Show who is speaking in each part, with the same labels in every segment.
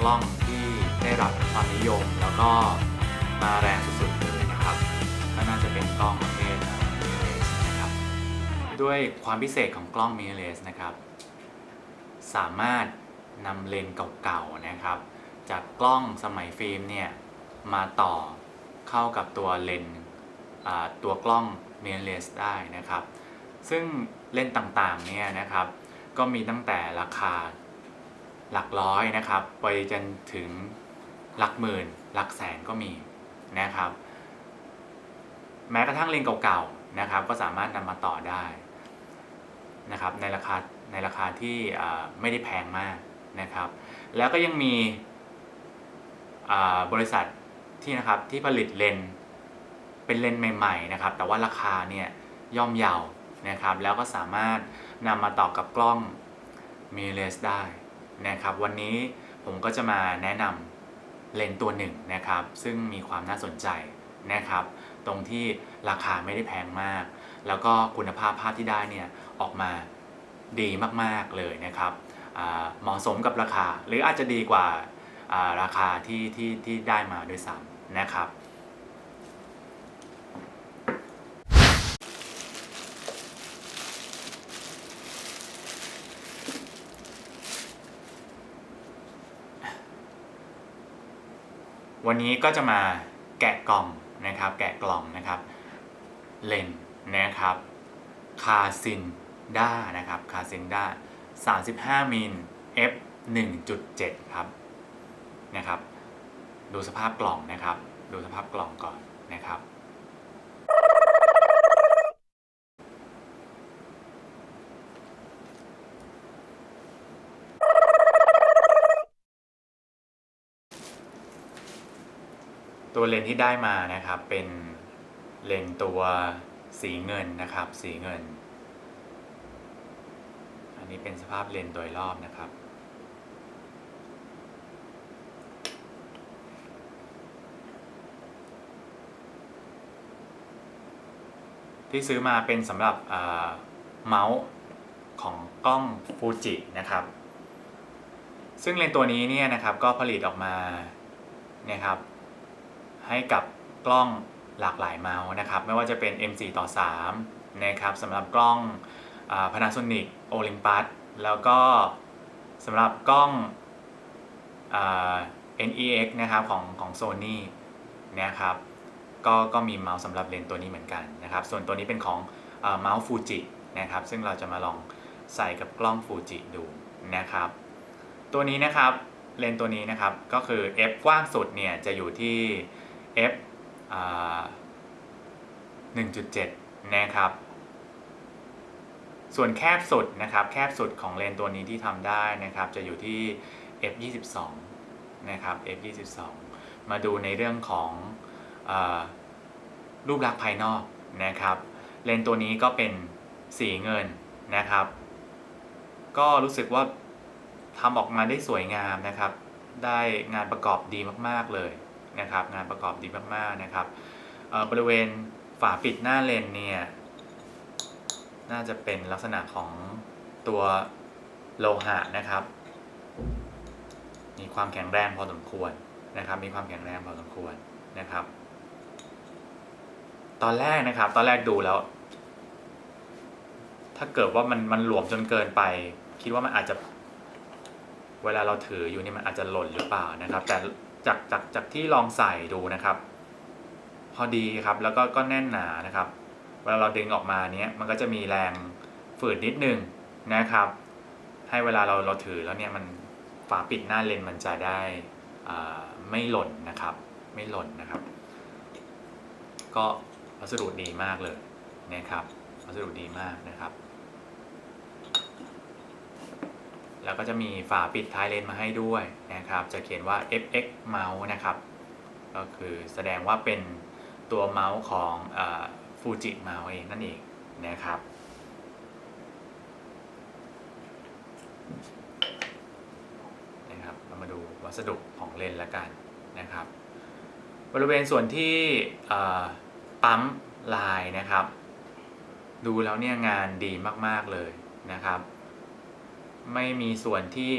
Speaker 1: กล้องที่ได้รับความนิยม แล้วก็มาแรงสุดๆเลยนะครับก็น่าจะเป็นกล้องประเภทมิเรสนะครับ ด้วยความพิเศษของกล้องมิเรสนะครับ สามารถนำเลนส์เก่าๆนะครับ จากกล้องสมัยฟิล์มเนี่ยมาต่อเข้ากับตัวเลนส์ตัวกล้องมิเรสได้นะครับ ซึ่งเลนส์ต่างๆเนี่ยนะครับ ก็มีตั้งแต่ราคา หลักร้อยนะครับ ไปจนถึงหลักหมื่น หลักแสนก็มีนะครับ แม้กระทั่งเลนเก่าๆนะครับ ก็สามารถนำมาต่อได้นะครับในราคาในราคาที่ไม่ได้แพงมากนะครับ แล้วก็ยังมีบริษัทที่นะครับที่ผลิตเลนเป็นเลนใหม่ๆนะครับ แต่ว่าราคาเนี่ยย่อมเยานะครับ แล้วก็สามารถนำมาต่อกับกล้องมิเรสได้ นะครับ วันนี้ผมก็จะมาแนะนำเลนส์ตัวหนึ่งนะครับ ซึ่งมีความน่าสนใจนะครับ ตรงที่ราคาไม่ได้แพงมาก แล้วก็คุณภาพภาพที่ได้เนี่ยออกมาดีมากๆเลยนะครับเหมาะสมกับราคา หรืออาจจะดีกว่าราคาที่ที่ที่ได้มาด้วยซ้ำนะครับ วันนี้ก็จะมาแกะกล่องนะครับ แกะกล่องนะครับ เลนส์นะครับคาซินด้านะครับคาซินด้า35มิล f 1.7 ครับนะครับ ดูสภาพกล่องนะครับ ดูสภาพกล่องก่อนนะครับ ตัว เลนส์ที่ได้มานะครับเป็นเลนส์ตัวสีเงินนะครับ สีเงิน อันนี้เป็นสภาพเลนส์โดยรอบนะครับ ที่ซื้อมาเป็นสำหรับเมาส์ของกล้องฟูจินะครับ ซึ่งเลนส์ตัวนี้เนี่ยนะครับก็ผลิตออกมานี่ยครับ ให้กับกล้องหลากหลายเมาส์นะครับ ไม่ว่าจะเป็น M4 ต่อ3นะครับสำหรับกล้องอา Panasonic Olympus แล้วก็สำหรับกล้องอา NEX นะครับของของ Sony นะครับก็ก็มีเมาส์สำหรับเลนส์ตัวนี้เหมือนกันนะครับ ส่วนตัวนี้เป็นของเมาส์ฟูจินะครับ ซึ่งเราจะมาลองใส่กับกล้องฟูจิดูนะครับ ตัวนี้นะครับเลนส์ตัวนี้นะครับก็คือ f กว้างสุดเนี่ยจะอยู่ที่ f อ่า1.7 นะครับ ส่วนแคบสุดนะครับ แคบสุดของเลนส์ตัวนี้ที่ทำได้นะครับ จะอยู่ที่ f 22นะครับ f 22มาดูในเรื่องของอรูปลักษณ์ภายนอกนะครับ เลนส์ตัวนี้ก็เป็นสีเงินนะครับ ก็รู้สึกว่าทำออกมาได้สวยงามนะครับ ได้งานประกอบดีมาก ๆ เลย นะครับ งานประกอบดีมากๆนะครับบริเวณฝาปิดหน้าเลนเนี่ยน่าจะเป็นลักษณะของตัวโลหะนะครับ มีความแข็งแรงพอสมควรนะครับ มีความแข็งแรงพอสมควรนะครับ ตอนแรกนะครับ ตอนแรกดูแล้ว ถ้าเกิดว่ามันมันหลวมจนเกินไป คิดว่ามันอาจจะ เวลาเราถืออยู่นี่มันอาจจะหล่นหรือเปล่านะครับ แต่ จากจากจากที่ลองใส่ดูนะครับ พอดีครับแล้วก็ก็แน่นหนานะครับ เวลาเราดึงออกมาเนี้ยมันก็จะมีแรงฝืดนิดนึงนะครับ ให้เวลาเราเราถือแล้วเนี่ยมันฝาปิดหน้าเลนส์มันจะได้ไม่หล่นนะครับ ไม่หล่นนะครับ ก็วัสดุดีมากเลยนะครับวัสดุดีมากนะครับ แล้วก็จะมีฝาปิดท้ายเลนมาให้ด้วยนะครับ จะเขียนว่า FX Mouse นะครับ ก็คือแสดงว่าเป็นตัวเมาส์ของฟูจิเมาส์เองนั่นเองนะครับนะครับ เรามาดูวัสดุของเลนส์แล้วกันนะครับ บริเวณส่วนที่ปั๊มลายนะครับ ดูแล้วเนี่ยงานดีมาก ๆ เลยนะครับ ไม่มีส่วนที่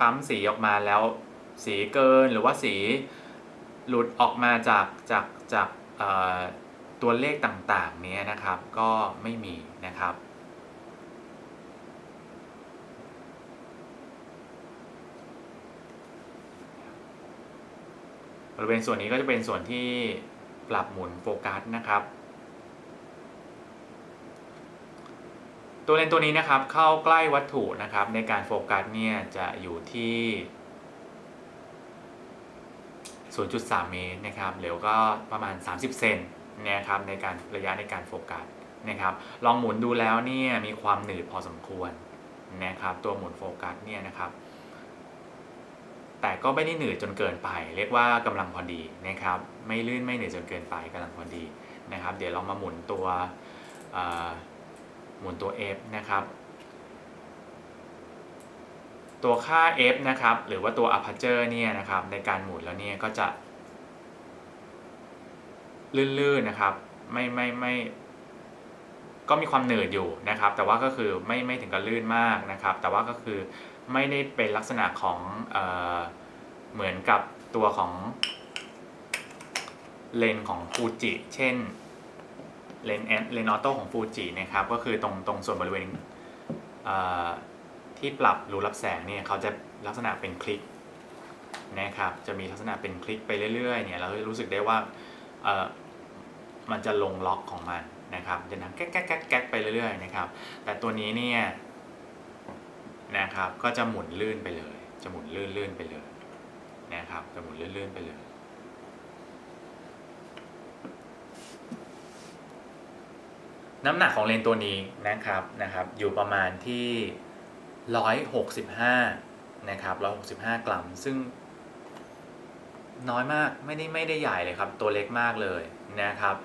Speaker 1: ปั๊มสีออกมาแล้ว สีเกินหรือว่าสีหลุดออกมาจากจากจากตัวเลขต่างๆเนี้ยนะครับ ก็ไม่มีนะครับ บริเวณส่วนนี้ก็จะเป็นส่วนที่ปรับหมุนโฟกัสนะครับ ตัวเลนส์ตัวนี้นะครับเข้าใกล้วัตถุนะครับในการโฟกัสเนี่ยจะอยู่ที่ 0.3 เมตรนะครับหรือก็ประมาณ 30 เซนนะครับในการระยะในการโฟกัสนะครับลองหมุนดูแล้วเนี่ยมีความหนืดพอสมควรนะครับตัวหมุนโฟกัสเนี่ยนะครับแต่ก็ไม่ได้หนืดจนเกินไป เรียกว่ากำลังพอดีนะครับไม่ลื่นไม่หนืดจนเกินไปกำลังพอดีนะครับ เดี๋ยวเรามาหมุนตัวอ หมุนตัว F นะครับ ตัวค่า f นะครับ หรือว่าตัว aperture เนี่ยนะครับ ในการหมุนแล้วเนี่ยก็จะ ลื่นๆนะครับ ไม่ไม่ไม่ก็มีความหนืดอยู่นะครับ แต่ว่าก็คือไม่ไม่ถึงกับลื่นมากนะครับ แต่ว่าก็คือไม่ได้เป็นลักษณะของเออเหมือนกับตัวของเลนของฟูจิ เช่น เลนส์เลนส์ออโต้ของฟูจินะครับก็คือตรงตรงส่วนบริเวณเที่ปรับรูรับแสงเนี่ยเขาจะลักษณะเป็นคลิกนะครับจะมีลักษณะเป็นคลิกไปเรื่อยๆเนี่ยเราจะรู้สึกได้ว่ามันจะลงล็อกของมันนะครับจะดังแก๊กแก๊กแก๊กแก๊กไปเรื่อยๆนะครับแต่ตัวนี้เนี่ยนะครับก็จะหมุนลื่นไปเลย จะหมุนลื่นลื่นไปเลยนะครับจะหมุนลื่นลื่นไปเลย น้ำหนักของเลนส์ตัวนี้นะครับนะครับ อยู่ประมาณที่ 165 นะครับ 165 กรัม ซึ่งน้อยมากไม่ได้ไม่ได้ใหญ่เลยครับ ตัวเล็กมากเลยนะครับ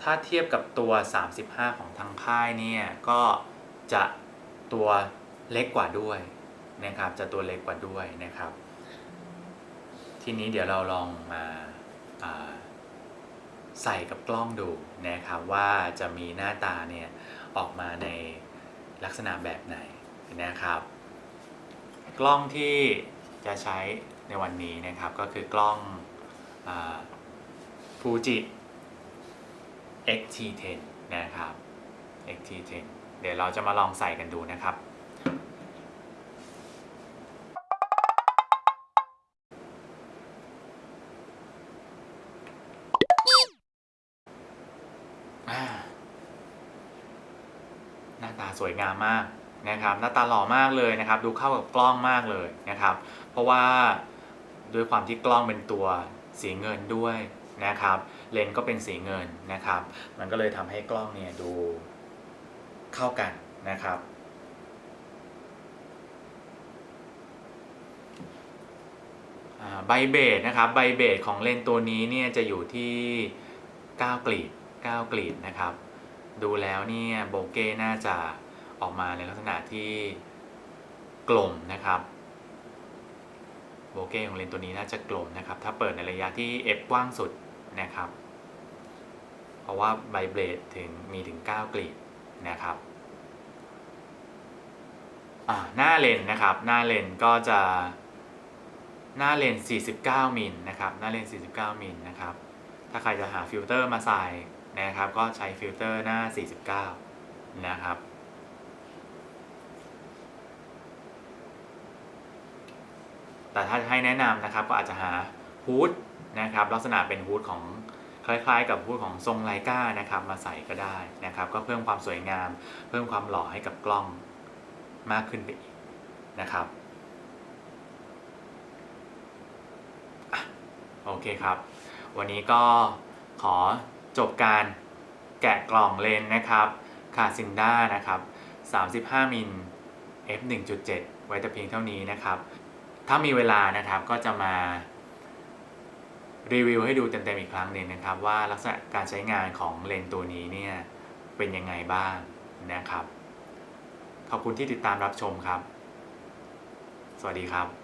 Speaker 1: ถ้าเทียบกับตัว 35 ของทางค่ายเนี่ยก็จะตัวเล็กกว่าด้วยนะครับ จะตัวเล็กกว่าด้วยนะครับ ทีนี้เดี๋ยวเราลองมาา ใส่กับกล้องดูนะครับว่าจะมีหน้าตาเนี่ยออกมาในลักษณะแบบไหนนะครับ กล้องที่จะใช้ในวันนี้นะครับก็คือกล้องฟูจิ X-T10 นะครับ X-T10 เดี๋ยวเราจะมาลองใส่กันดูนะครับ หน้าตาสวยงามมากนะครับ หน้าตาหล่อมากเลยนะครับ ดูเข้ากับกล้องมากเลยนะครับ เพราะว่าด้วยความที่กล้องเป็นตัวสีเงินด้วยนะครับ เลนส์ก็เป็นสีเงินนะครับ มันก็เลยทำให้กล้องเนี่ยดูเข้ากันนะครับใบเบสนะครับใบเบสของเลนส์ตัวนี้เนี่ยจะอยู่ที่ 9 กลีบ 9 กลีบนะครับ ดูแล้วเนี่ยโบเก้น่าจะออกมาในลักษณะที่กลมนะครับโบเก้ของเลนส์ตัวนี้น่าจะกลมนะครับ ถ้าเปิดในระยะที่ f กว้างสุดนะครับ เพราะว่าไบเบลดถึงมีถึง 9 กลีบนะครับหน้าเลนนะครับ หน้าเลนก็จะ หน้าเลนส์49 มิลนะครับ หน้าเลนส์49 มิลนะครับ ถ้าใครจะหาฟิลเตอร์มาใส่ นะครับ ก็ใช้ฟิลเตอร์หน้า 49 นะครับ แต่ถ้าให้แนะนำนะครับก็อาจจะหาฮูดนะครับ ลักษณะเป็นฮูดของคล้ายๆ กับฮูดของทรงไลกานะครับมาใส่ก็ได้นะครับ ก็เพิ่มความสวยงาม เพิ่มความหล่อให้กับกล้องมากขึ้นไปอีกนะครับโอเคครับ วันนี้ก็ขอ จบการแกะกล่องเลนส์นะครับคาซินด้านะครับ 35 มิล f 1.7 ไว้แต่เพียงเท่านี้นะครับ ถ้ามีเวลานะครับก็จะมารีวิวให้ดูเต็มๆอีกครั้งหนึ่งนะครับ ว่าลักษณะการใช้งานของเลนส์ตัวนี้เนี่ยเป็นยังไงบ้างนะครับ ขอบคุณที่ติดตามรับชมครับ สวัสดีครับ